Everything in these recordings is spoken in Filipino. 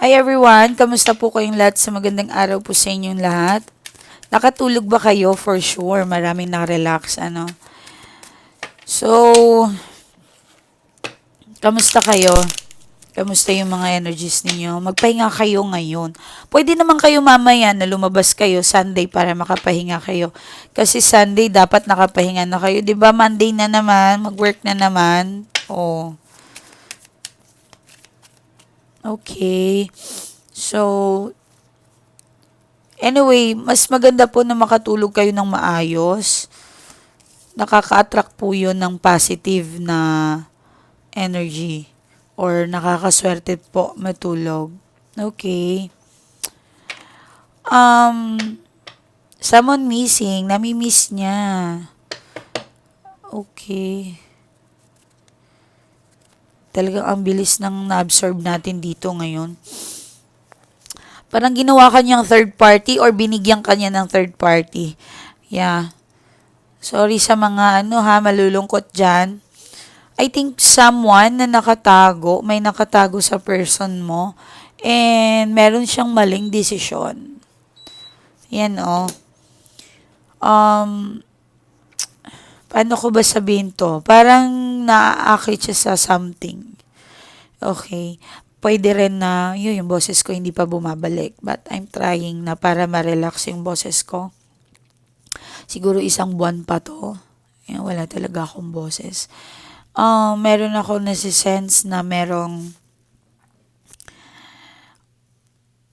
Hi everyone, kamusta po kayong lahat sa magandang araw po sa inyong lahat? Nakatulog ba kayo? For sure, maraming nakarelax, ano? So, kamusta kayo? Kamusta yung mga energies ninyo? Magpahinga kayo ngayon. Pwede naman kayo mamaya na lumabas kayo Sunday para makapahinga kayo. Kasi Sunday dapat nakapahinga na kayo. 'Di ba Monday na naman, mag-work na naman. Oh. Okay. So, anyway, mas maganda po na makatulog kayo ng maayos. Nakaka-attract po yun ng positive na energy or nakakaswerte po matulog. Okay. Um, someone missing, nami-miss niya. Okay. Talagang ang bilis ng na-absorb natin dito ngayon. Parang ginawa ka niyang third party or binigyan ka niya ng third party. Yeah. Sorry sa mga ano ha, malulungkot dyan. I think someone na nakatago, may nakatago sa person mo, and meron siyang maling desisyon. Yan oh. Um, paano ko ba sabihin to? Parang naaakit siya sa something. Okay. Pwede rin na, yun, yung boses ko hindi pa bumabalik. But I'm trying na para ma-relax yung boses ko. Siguro isang buwan pa to. Yan, wala talaga akong boses. Um, meron ako nasi-sense na merong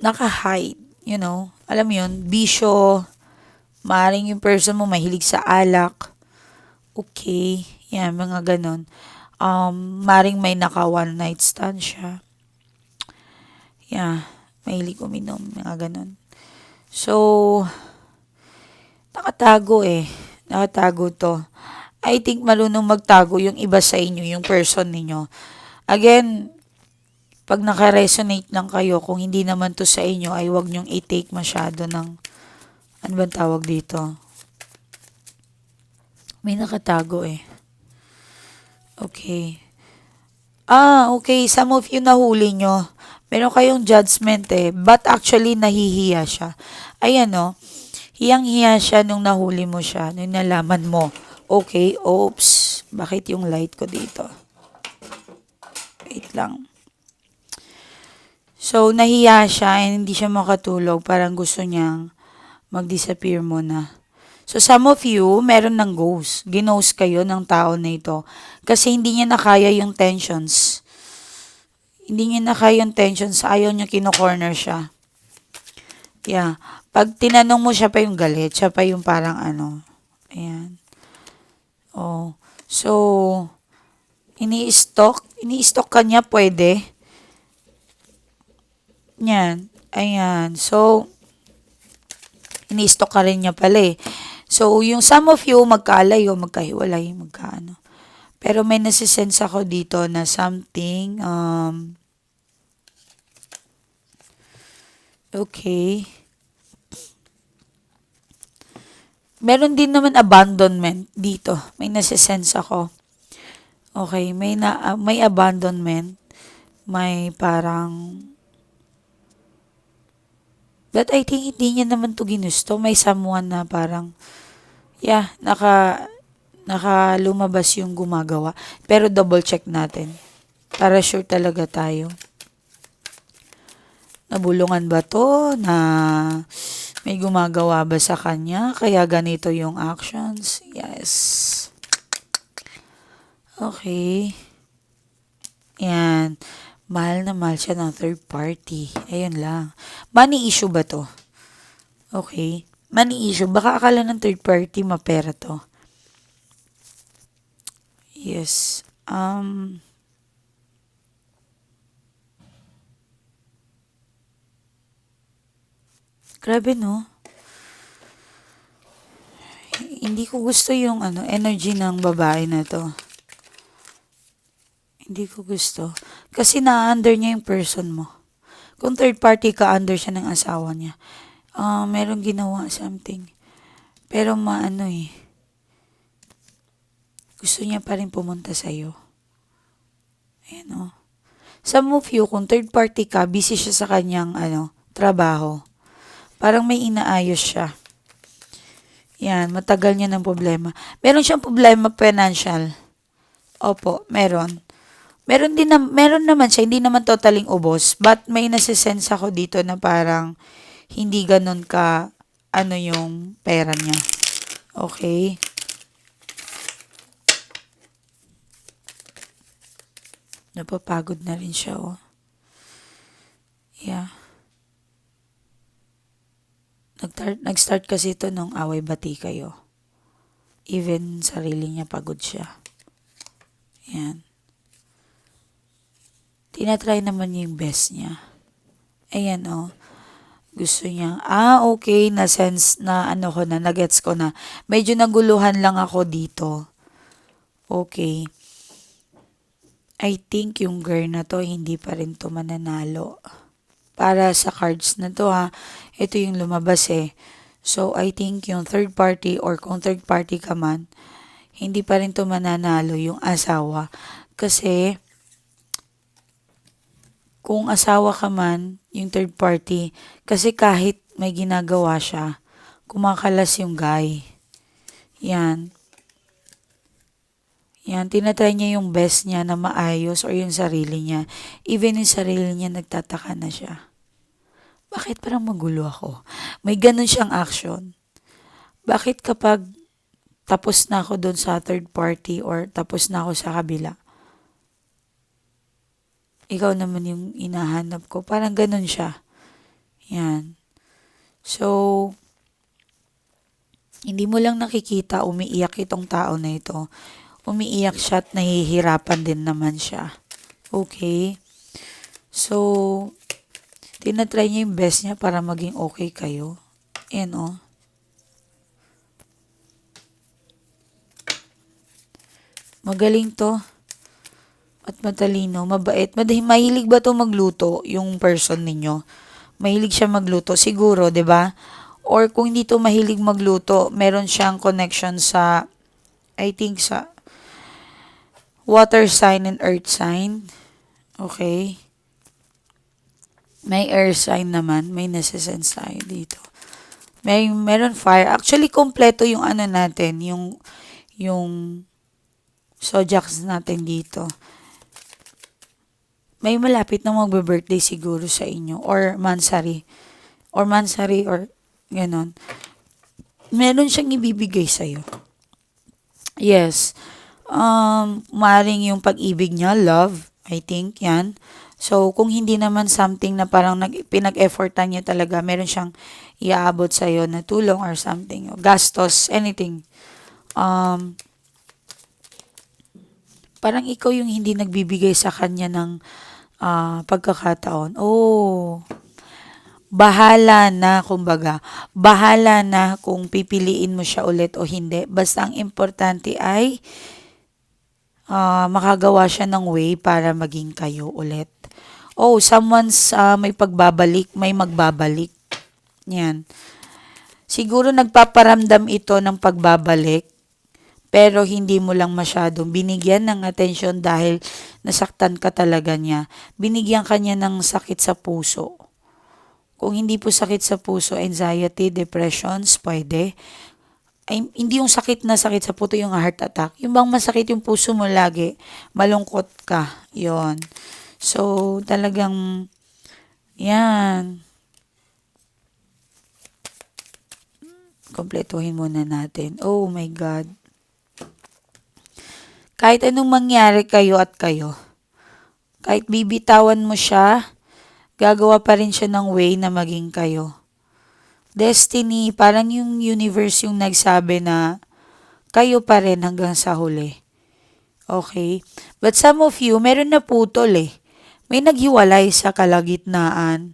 naka-hide, you know. Alam mo yun, bisyo, maaaring yung person mo mahilig sa alak. Okay, yan, mga ganon. Um, maaaring may naka one night stand siya. Yeah, mahilig uminom, mga ganon. So, nakatago eh. Nakatago to. I think marunong magtago yung iba sa inyo, yung person ninyo. Again, pag naka-resonate lang kayo, kung hindi naman to sa inyo, ay wag nyong i-take masyado ng, ano bang tawag dito? May nakatago eh. Okay. Ah, okay. Some of you nahuli nyo. Meron kayong judgment eh. But actually, nahihiya siya. Ayan no. Hiyang-hiya siya nung nahuli mo siya. Nung nalaman mo. Okay, oops. Bakit yung light ko dito? Wait lang. So, nahiya siya and hindi siya makatulog. Parang gusto niyang mag-disappear muna. So, some of you, meron ng ghost. Ginose kayo ng tao na ito. Kasi hindi niya nakaya yung tensions. Hindi niya nakaya yung tensions. Ayaw niya kino-corner siya. Yeah. Pag tinanong mo siya pa yung galit, siya pa yung parang ano. Ayan. Oh. So, ini-stock. Ini-stock ka niya, pwede. Yan. Ayan. So, ini-stock ka rin niya pala eh. So, yung some of you, magkaalayo, magkahiwalay, magkaano. Pero may nasisense ako dito na something, um, okay. Meron din naman abandonment dito. May nasisense ako. Okay, may na uh, may abandonment. May parang But I think hindi niya naman to ginusto. May someone na parang yeah, naka naka lumabas yung gumagawa. Pero double check natin. Para sure talaga tayo. Nabulungan ba to na may gumagawa ba sa kanya? Kaya ganito yung actions? Yes. Okay. Yan. Mahal na mahal siya ng third party. Ayun lang. Money issue ba to? Okay. Money issue. Baka akala ng third party mapera to. Yes. Um, Grabe no. Hindi ko gusto yung ano, energy ng babae na to. Hindi ko gusto. Kasi na-under niya yung person mo. Kung third party ka, under siya ng asawa niya. Ah, merong ginawa something. Pero maano eh. Gusto niya pa rin pumunta sa'yo. Ayan oh. Some of you, kung third party ka, busy siya sa kanyang ano, trabaho. Parang may inaayos siya. Yan, matagal niya ng problema. Meron siyang problema financial. Opo, meron. Meron din na, meron naman siya, hindi naman totaling ubos, but may nasisense ako dito na parang hindi ganun ka ano yung pera niya. Okay? Napapagod na rin siya, oh. Yeah. Nag-start, nag-start kasi ito nung away bati kayo. Even sarili niya pagod siya. Yan. Tinatry naman niya yung best niya. Ayan, oh. Gusto niya, ah, okay, na sense na ano ko na, nagets ko na. Medyo naguluhan lang ako dito. Okay. I think yung girl na to, hindi pa rin to mananalo. Para sa cards na to ha, ito yung lumabas eh. So, I think yung third party or kung third party ka man, hindi pa rin to mananalo yung asawa. Kasi, kung asawa ka man, yung third party, kasi kahit may ginagawa siya, kumakalas yung guy. Yan. Yan, tinatry niya yung best niya na maayos or yung sarili niya. Even yung sarili niya, nagtataka na siya. Bakit parang magulo ako? May ganun siyang action. Bakit kapag tapos na ako doon sa third party or tapos na ako sa kabila, ikaw naman yung inahanap ko. Parang ganun siya. Yan. So, hindi mo lang nakikita, umiiyak itong tao na ito. Umiiyak siya at nahihirapan din naman siya. Okay? So, tinatry niya yung best niya para maging okay kayo. Yan oh. Magaling to. At matalino, mabait. Madahi, mahilig ba to magluto, yung person ninyo? Mahilig siya magluto, siguro, 'di ba? Or kung hindi to mahilig magluto, meron siyang connection sa, I think sa water sign and earth sign. Okay. May air sign naman, may nasa-sense tayo dito. May meron fire. Actually kompleto yung ano natin, yung yung zodiacs natin dito. May malapit na magbe-birthday siguro sa inyo or mansari or mansari or ganon. Meron siyang ibibigay sa iyo. Yes. Um, maring yung pag-ibig niya, love, I think, yan. So, kung hindi naman something na parang nag, pinag-effortan niya talaga, meron siyang iaabot sa iyo na tulong or something, gastos, anything. Um, parang ikaw yung hindi nagbibigay sa kanya ng ah, pagkakataon. Oh, bahala na, kumbaga, bahala na kung pipiliin mo siya ulit o hindi. Basta ang importante ay ah, makagawa siya ng way para maging kayo ulit. Oh, someone's ah, may pagbabalik, may magbabalik. Yan. Siguro nagpaparamdam ito ng pagbabalik, pero hindi mo lang masyadong binigyan ng atensyon dahil nasaktan ka talaga niya. Binigyan ka niya ng sakit sa puso. Kung hindi po sakit sa puso, anxiety, depressions, pwede. Ay, hindi yung sakit na sakit sa puso, yung heart attack. Yung bang masakit yung puso mo lagi, malungkot ka. yon So, talagang, yan. Kompletuhin muna natin. Oh my God. Kahit anong mangyari kayo at kayo, kahit bibitawan mo siya, gagawa pa rin siya ng way na maging kayo. Destiny, parang yung universe yung nagsabi na kayo pa rin hanggang sa huli. Okay? But some of you, meron na putol eh. May naghiwalay sa kalagitnaan.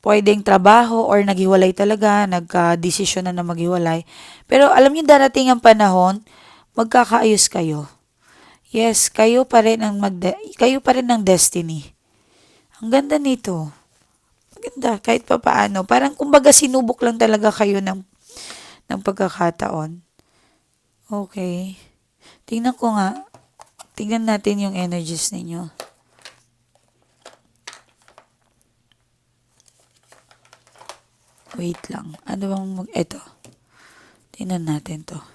Pwedeng trabaho or naghiwalay talaga, nagka-desisyon na na maghiwalay. Pero alam niyo darating ang panahon, magkakaayos kayo. Yes, kayo pa rin ang magde kayo pa rin ang destiny. Ang ganda nito. Maganda kahit pa paano. Parang kumbaga sinubok lang talaga kayo ng ng pagkakataon. Okay. Tingnan ko nga. Tingnan natin yung energies ninyo. Wait lang. Ano bang mag... Ito. Tingnan natin to.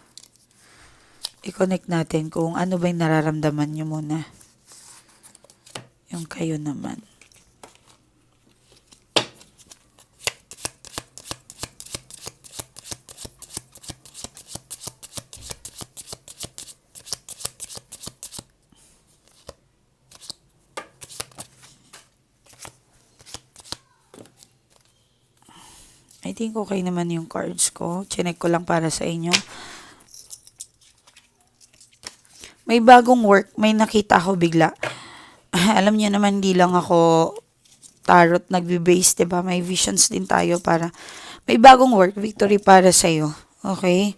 I-connect natin kung ano ba yung nararamdaman nyo muna. Yung kayo naman. I think okay naman yung cards ko. Chinek ko lang para sa inyo. May bagong work. May nakita ako bigla. Alam niyo naman, hindi lang ako tarot nagbe-base, 'di ba? May visions din tayo para may bagong work, victory para sa iyo. Okay?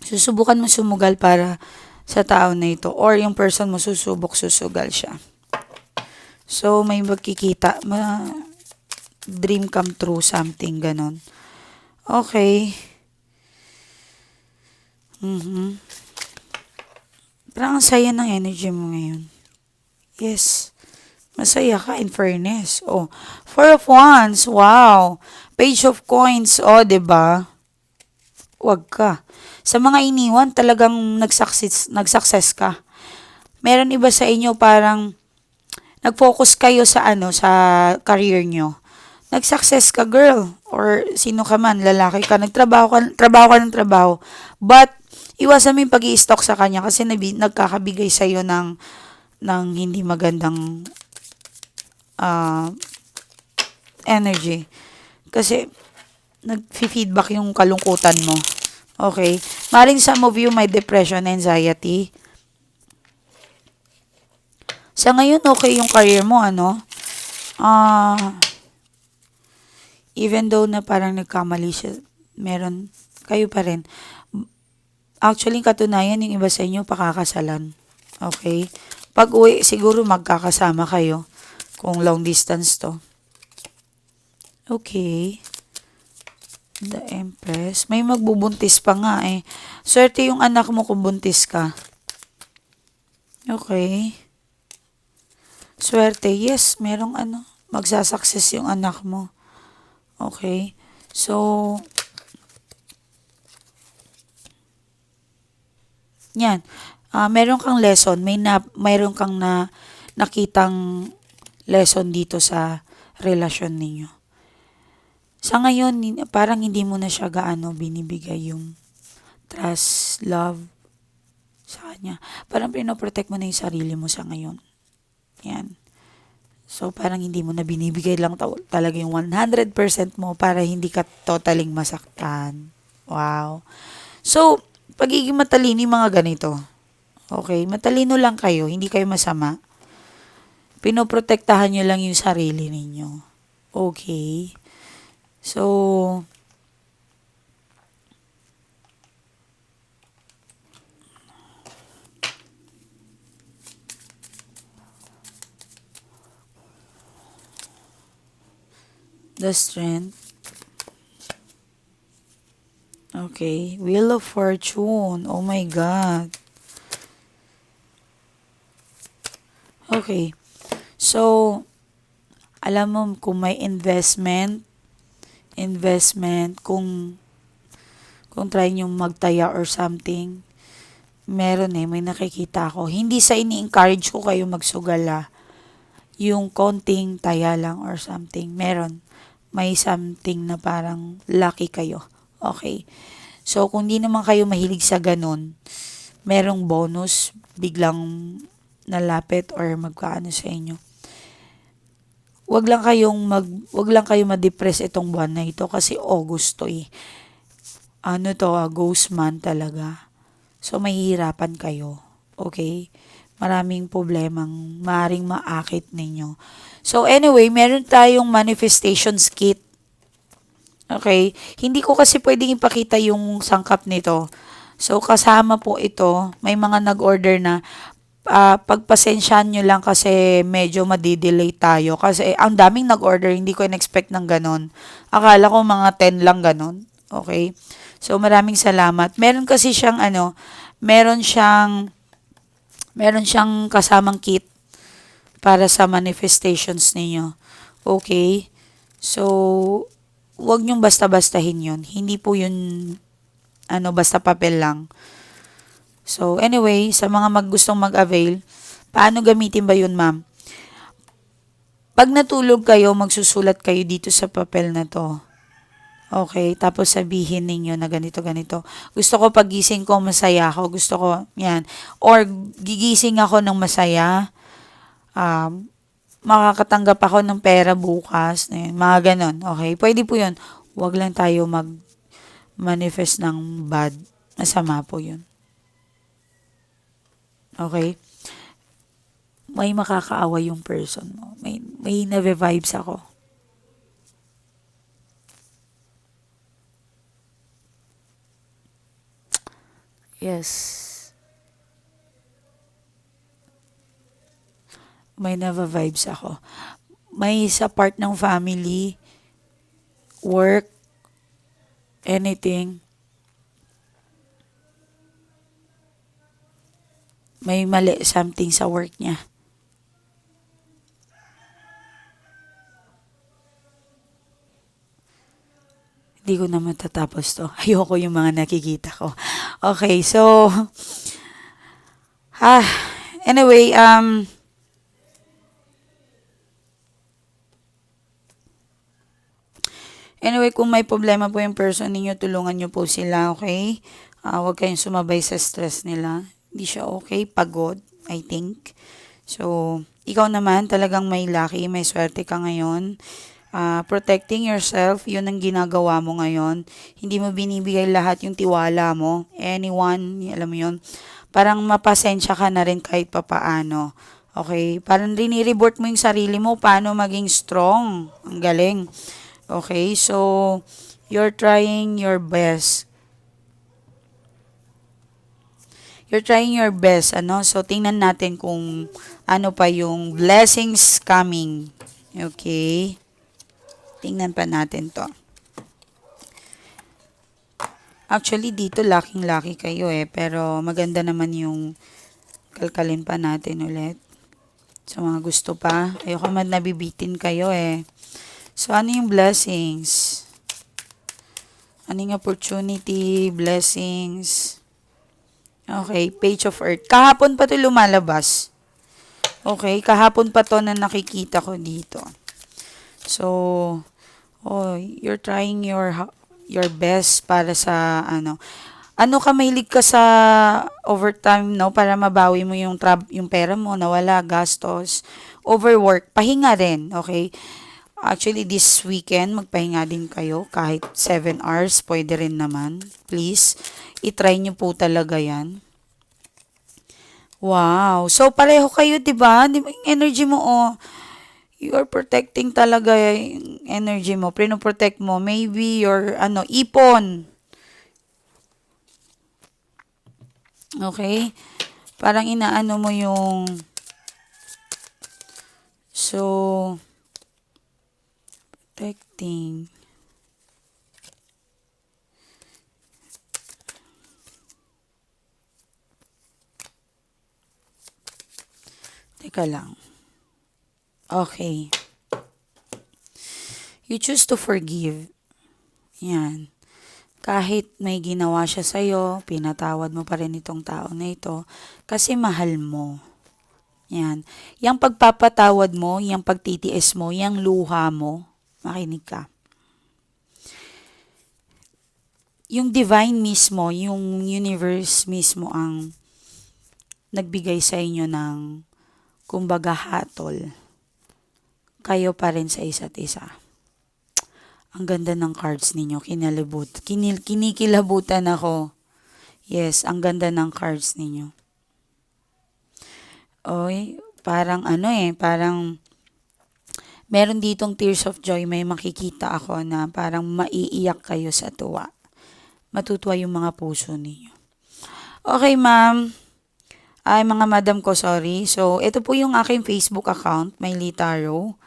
Susubukan mo sumugal para sa tao na ito or yung person mo susubok susugal siya. So may magkikita, ma dream come true something ganon. Okay. Mhm. Parang ang saya ng energy mo ngayon. Yes. Masaya ka, in fairness. Oh, Four of Wands, wow. Page of Coins, oh, ba? Wag ka. Sa mga iniwan, talagang nag-success, nag-success ka. Meron iba sa inyo parang nag-focus kayo sa ano, sa career nyo. Nag-success ka, girl. Or sino ka man, lalaki ka. Nagtrabaho ka, trabaho ka ng trabaho. But, iwasan mo yung pag stalk sa kanya kasi nabi, nagkakabigay sa'yo ng, ng hindi magandang ah, energy. Kasi, nag-feedback yung kalungkutan mo. Okay? Maring some of you may depression, anxiety. Sa ngayon, okay yung career mo, ano? Ah, even though na parang nagkamali siya, meron, kayo pa rin. Actually, katunayan, yung iba sa inyo, pakakasalan. Okay? Pag uwi, siguro magkakasama kayo kung long distance to. Okay. The Empress. May magbubuntis pa nga eh. Swerte yung anak mo kung buntis ka. Okay. Swerte. Yes, merong ano. Magsasucess yung anak mo. Okay. So, yan. Ah, meron kang lesson. May na, meron kang na nakitang lesson dito sa relasyon ninyo. Sa ngayon, parang hindi mo na siya gaano binibigay yung trust, love sa kanya. Parang pinoprotect mo na yung sarili mo sa ngayon. Yan. So, parang hindi mo na binibigay lang ta- talaga yung 100% mo para hindi ka totaling masaktan. Wow. So, pagiging matalino yung mga ganito. Okay, matalino lang kayo, hindi kayo masama. Pinoprotektahan nyo lang yung sarili ninyo. Okay. So, the strength. Okay, Wheel of Fortune. Oh my God. Okay. So, alam mo kung may investment, investment, kung kung try nyo magtaya or something, meron eh, may nakikita ako. Hindi sa ini-encourage ko kayo magsugala. Yung konting taya lang or something, meron. May something na parang lucky kayo. Okay. So, kung di naman kayo mahilig sa ganun, merong bonus, biglang nalapit or magkaano sa inyo. Wag lang kayong mag wag lang kayo ma-depress itong buwan na ito kasi August to eh. Ano to, ah, ghost month talaga. So mahihirapan kayo. Okay? Maraming problemang maring maakit ninyo. So anyway, meron tayong manifestations kit. Okay? Hindi ko kasi pwedeng ipakita yung sangkap nito. So kasama po ito, may mga nag-order na ah, pagpasensyahan nyo lang kasi medyo madidelay tayo. Kasi ang daming nag-order, hindi ko in-expect ng ganon. Akala ko mga 10 lang ganon. Okay? So, maraming salamat. Meron kasi siyang ano, meron siyang, meron siyang kasamang kit para sa manifestations ninyo. Okay? So, wag niyong basta-bastahin yun. Hindi po yun, ano, basta papel lang. So, anyway, sa mga maggustong mag-avail, paano gamitin ba yun, ma'am? Pag natulog kayo, magsusulat kayo dito sa papel na to. Okay, tapos sabihin ninyo na ganito, ganito. Gusto ko pagising ko, masaya ako. Gusto ko, yan. Or gigising ako ng masaya. Um, makakatanggap ako ng pera bukas. Yan, mga ganon. Okay, pwede po yun. Huwag lang tayo mag-manifest ng bad. Masama po yun. Okay? May makakaawa yung person mo. May, may na-vibes ako. Yes. May nava-vibes ako. May sa part ng family, work, anything. May mali something sa work niya. Hindi ko na matatapos to. Ayoko yung mga nakikita ko. Okay, so, ah, anyway, um, anyway, kung may problema po yung person ninyo, tulungan nyo po sila, okay? Ah, huwag kayong sumabay sa stress nila. Hindi siya okay, pagod, I think. So, ikaw naman, talagang may lucky, may swerte ka ngayon. Ah, protecting yourself, yun ang ginagawa mo ngayon. Hindi mo binibigay lahat yung tiwala mo. Anyone, alam mo yun. Parang mapasensya ka na rin kahit papaano. Okay? Parang rinireport mo yung sarili mo, paano maging strong. Ang galing. Okay? So, you're trying your best. You're trying your best, ano? So, tingnan natin kung ano pa yung blessings coming. Okay? Tingnan pa natin to. Actually, dito laking-laki kayo eh. Pero maganda naman yung kalkalin pa natin ulit. Sa mga gusto pa. Ayoko man nabibitin kayo eh. So, ano yung blessings? Ano yung opportunity, blessings? Okay, page of earth. Kahapon pa to lumalabas. Okay, kahapon pa to na nakikita ko dito. So, oh, you're trying your your best para sa ano. Ano ka mahilig ka sa overtime no para mabawi mo yung trab yung pera mo nawala gastos overwork pahinga rin okay actually this weekend magpahinga din kayo kahit 7 hours pwede rin naman please i-try nyo po talaga yan wow so pareho kayo 'di ba energy mo oh you are protecting talaga yung energy mo, prino-protect mo. Maybe your, ano, ipon. Okay? Parang inaano mo yung, so, protecting. Teka lang. Okay. You choose to forgive. Yan. Kahit may ginawa siya sa'yo, pinatawad mo pa rin itong tao na ito kasi mahal mo. Yan. Yang pagpapatawad mo, yang pagtitiis mo, yang luha mo, makinig ka. Yung divine mismo, yung universe mismo ang nagbigay sa inyo ng kumbaga hatol kayo pa rin sa isa't isa. Ang ganda ng cards ninyo, kinalibut. Kinil, kinikilabutan ako. Yes, ang ganda ng cards ninyo. Oy, parang ano eh, parang meron ditong tears of joy, may makikita ako na parang maiiyak kayo sa tuwa. Matutuwa yung mga puso ninyo. Okay, ma'am. Ay, mga madam ko, sorry. So, ito po yung aking Facebook account, Miley Taro.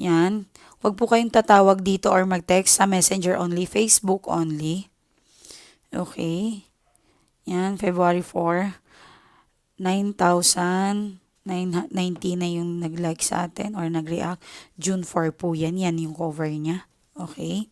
Yan. Huwag po kayong tatawag dito or mag-text sa messenger only, Facebook only. Okay. Yan, February 4. 9,090 na yung nag-like sa atin or nag-react. June 4 po yan. Yan yung cover niya. Okay.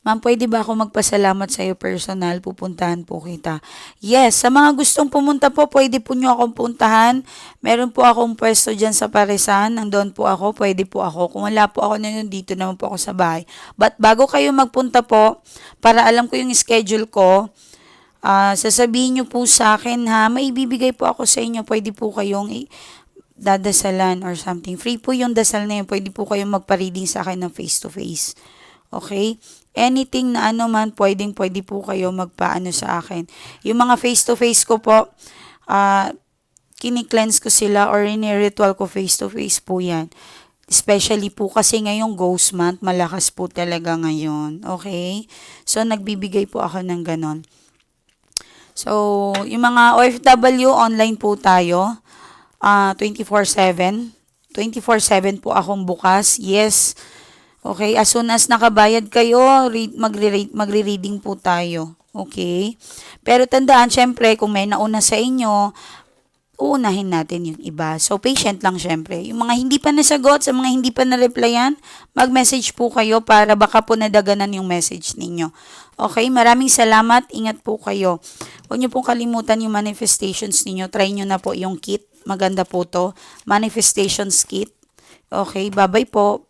Ma'am, pwede ba ako magpasalamat sa iyo personal? Pupuntahan po kita. Yes, sa mga gustong pumunta po, pwede po nyo akong puntahan. Meron po akong pwesto dyan sa Paresan. Nandun po ako, pwede po ako. Kung wala po ako na dito naman po ako sa bahay. But bago kayo magpunta po, para alam ko yung schedule ko, ah, sasabihin nyo po sa akin ha, may ibibigay po ako sa inyo. Pwede po kayong dadasalan or something. Free po yung dasal na yun. Pwede po kayong magpa-reading sa akin ng face-to-face. Okay? Anything na ano man, pwedeng pwede po kayo magpaano sa akin. Yung mga face-to-face ko po, ah, kini-cleanse ko sila or ini-ritual ko face-to-face po yan. Especially po kasi ngayong ghost month, malakas po talaga ngayon. Okay? So, nagbibigay po ako ng ganon. So, yung mga OFW, online po tayo. Ah, 24-7. 24-7 po akong bukas. Yes. Okay, as soon as nakabayad kayo, read, magre- magre-reading po tayo. Okay? Pero tandaan, syempre, kung may nauna sa inyo, uunahin natin yung iba. So, patient lang syempre. Yung mga hindi pa nasagot, sa mga hindi pa na-replyan, mag-message po kayo para baka po nadaganan yung message ninyo. Okay, maraming salamat. Ingat po kayo. Huwag niyo pong kalimutan yung manifestations ninyo. Try niyo na po yung kit. Maganda po to. Manifestations kit. Okay, bye-bye po.